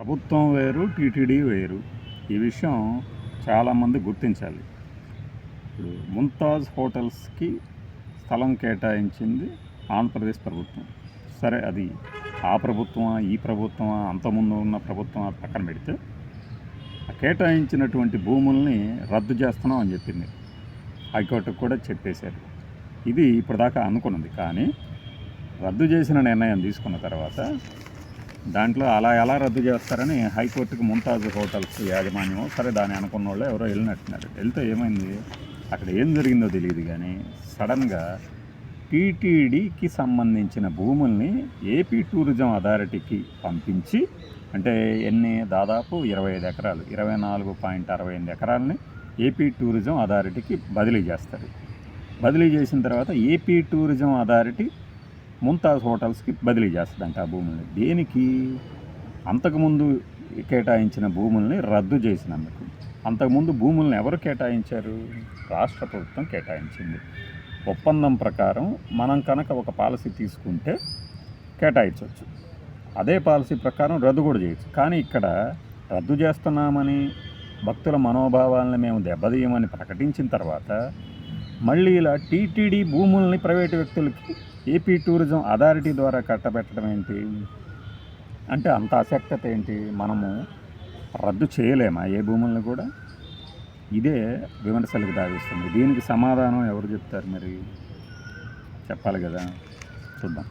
ప్రభుత్వం వేరు టీటీడీ వేరు. ఈ విషయం చాలామంది గుర్తించాలి. ఇప్పుడు ముంతాజ్ హోటల్స్కి స్థలం కేటాయించింది ఆంధ్రప్రదేశ్ ప్రభుత్వం. సరే అది ఆ ప్రభుత్వమా ఈ ప్రభుత్వమా అంతకుముందు ఉన్న ప్రభుత్వం అది పక్కన పెడితే కేటాయించినటువంటి భూముల్ని రద్దు చేస్తున్నాం అని చెప్పింది. హైకోర్టుకు కూడా చెప్పేశారు. ఇది ఇప్పటిదాకా అనుకున్నది. కానీ రద్దు చేసిన నిర్ణయం తీసుకున్న తర్వాత దాంట్లో అలా ఎలా రద్దు చేస్తారని హైకోర్టుకి ముంతాజ్ హోటల్స్ యాజమాన్యం సరే దాని అనుకున్న వాళ్ళు ఎవరో వెళ్ళినట్టున్నారు. వెళ్తే ఏమైంది? అక్కడ ఏం జరిగిందో తెలియదు కానీ సడన్గా టీటీడీకి సంబంధించిన భూముల్ని ఏపీ టూరిజం అథారిటీకి పంపించి అంటే ఎన్ని? దాదాపు ఇరవై ఐదు ఎకరాలు ఇరవై నాలుగు పాయింట్ అరవై ఎనిమిది ఎకరాలని ఏపీ టూరిజం అథారిటీకి బదిలీ చేస్తారు. బదిలీ చేసిన తర్వాత ఏపీ టూరిజం అథారిటీ ముంతాజ్ హోటల్స్కి బదిలీ చేస్తుందంట ఆ భూముల్ని. దేనికి? అంతకుముందు కేటాయించిన భూముల్ని రద్దు చేసినందుకు. అంతకుముందు భూముల్ని ఎవరు కేటాయించారు? రాష్ట్ర ప్రభుత్వం కేటాయించింది. ఒప్పందం ప్రకారం మనం కనుక ఒక పాలసీ తీసుకుంటే కేటాయించవచ్చు అదే పాలసీ ప్రకారం రద్దు కూడా చేయొచ్చు. కానీ ఇక్కడ రద్దు చేస్తున్నామని భక్తుల మనోభావాలను మేము దెబ్బతీయమని ప్రకటించిన తర్వాత మళ్ళీ ఇలా టీటీడీ భూముల్ని ప్రైవేటు వ్యక్తులకి ఏపీ టూరిజం అథారిటీ ద్వారా కట్టబెట్టడం ఏంటి? అంటే అంత ఆసక్తత ఏంటి? మనము రద్దు చేయలేమా ఏ భూములను కూడా? ఇదే విమర్శలకు దావిస్తుంది దీనికి సమాధానం ఎవరు చెప్తారు మరి? చెప్పాలి కదా. చూద్దాం.